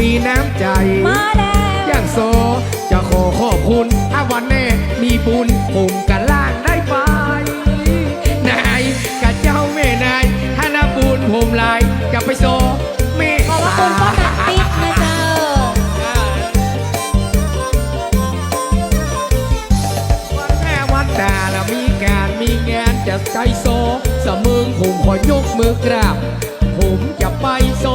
มีน้ำใจ มาแล้วอย่างโซ จะขอขอบคุณอาวันแน่มีบุญผมกันล่างได้ไปนายกับเจ้าแม่นายถ้านับบุญผมลายจะไปโซเมขอบพระคุณพ่อหนักปิ๊กนะเจ้าวันแม่วันตาแล้วมีการมีงานจะใจโซสมึงผมขอยกมือกราบ ผมจะไปโซ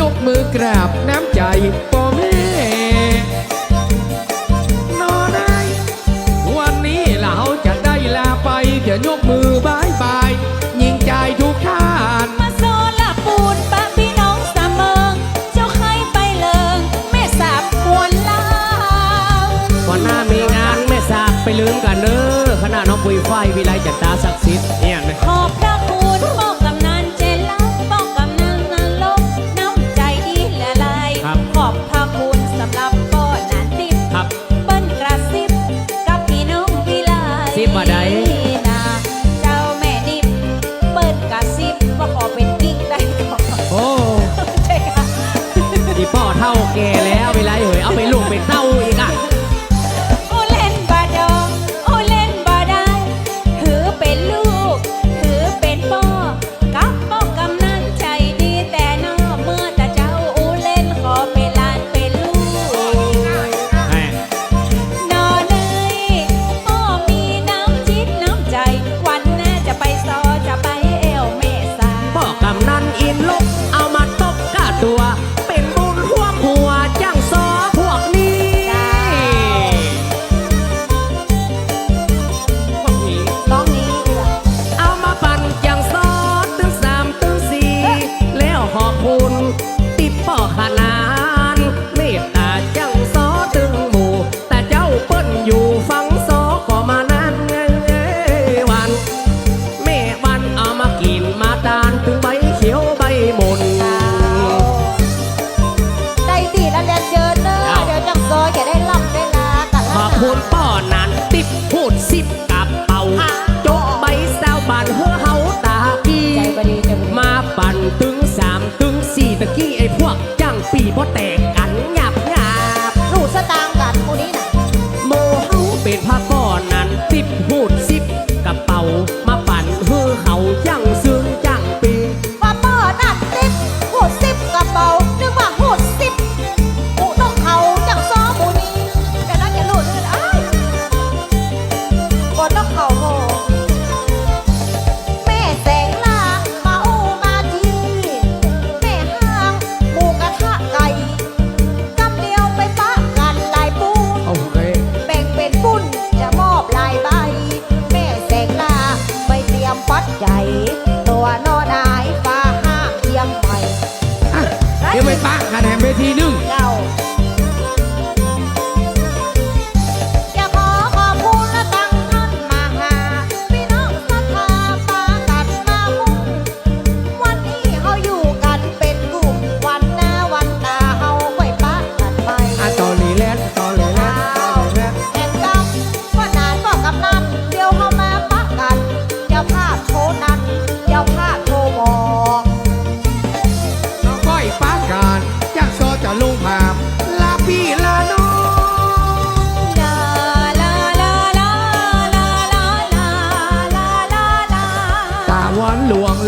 ยกมือกราบน้ำใจพ่อแม่นอนได้วันนี้เราจะได้ลาไปเดี๋ยวยกมือบายบาย ยิงใจทุกท่านมาโซละปูนปะพี่น้องสามเมิงเจ้าใครไปเลิงแม่สาบควนลาววันหน้ามีงานแม่สากไปลืมกันเด้อคณะน้องปุยฝ้ายวิไลจันตาศักดิ์สิทธิ์เนี่ยนะขอบพระคุณ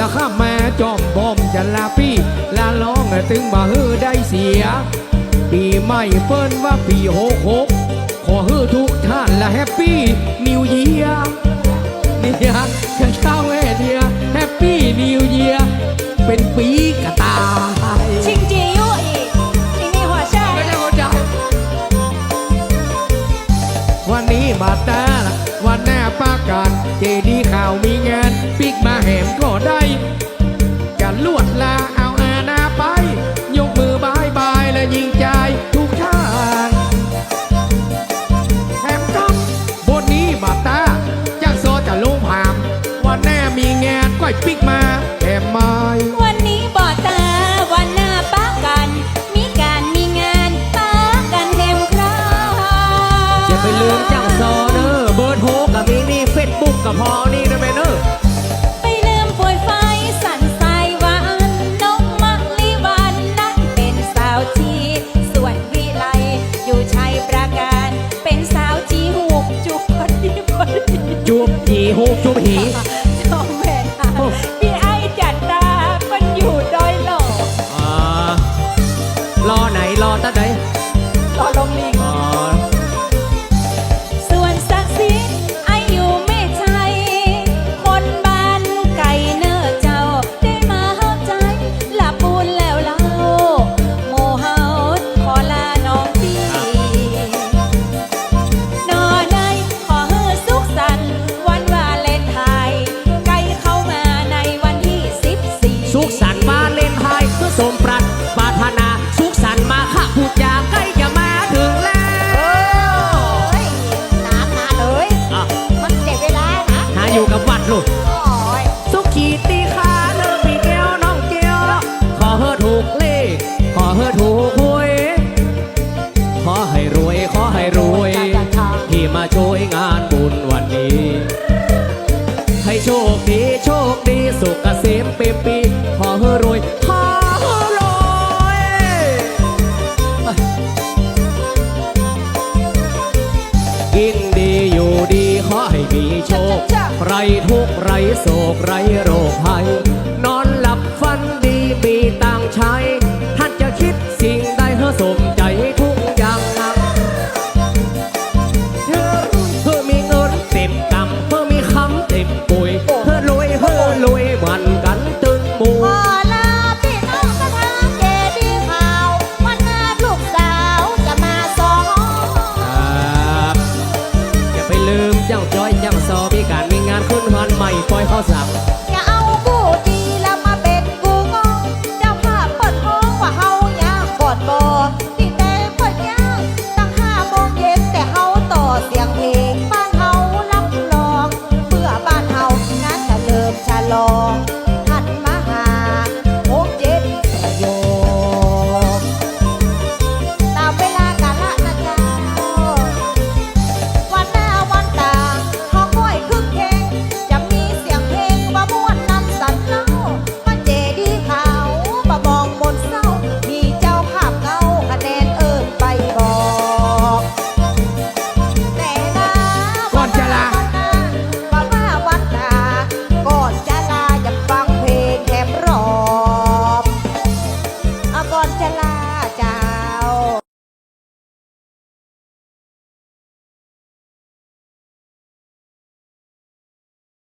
ลวงแล้วข้าแม่จอมบอมจะลาพี่ลาร้องตึงบ่ฮือได้เสีย ปีใหม่เปิ้นว่าปีหกหกขอฮือทุกท่านและแฮปปี้นิวเยียเนี่ยจะเช้าแม่เดียแฮปปี้นิวเยียเป็นปีกระต่ายชิงจียุอีกชิงนี่หัวใช่ไม่ได้เข้าใจวันนี้มาตาละวันหน้าป้ากันเจดีข่าวมีงานปิกมาแหมก็ได้ อยปิกมาแอบไม้วันนี้บ่ตาวันหน้าป้ากัน มีการมีงานป้ากันเต็มคราวอย่าไปลืมจังซอเนอร์เบอร์โทรกับมีนี่เฟซบุ๊กกับพอนี่นะแมเนอไปลืมป่วยไฟสันสายวานนงมลีวันนันเป็นสาวจีส่วนวิไลอยู่ชัยประการ เป็นสาวจีหูกจุกดีคนจุบจีหูกจุบหี ร อยู่กับวัดลูกสุขีตีขาเลิกมีแก้วน้องเกียวขอเฮอถูกเลขขอเฮอถูกหวยขอให้รวยขอให้รวย ที่มาช่วยงานบุญวันนี้ ให้โชคดีโชคดีสุขเกษมปีปีข ไรทุกไรโศกไรโรคภัย นอนหลับฝันดีมีตังใช้ ท่านจะคิดสิ่งใดเฮอสมใจ สักอย่าเอาผู้ดีแล้วมาเป็นกูงเจ้าภาพเปิดห้องว่าเฮาอยากกอดบอนี่แต่เปิดยาตั้งห้าโมงเย็นแต่เฮาต่อเสียงเพลงบ้านเฮารับรองเพื่อบ้านเฮานั้นจะเริ่มฉลอง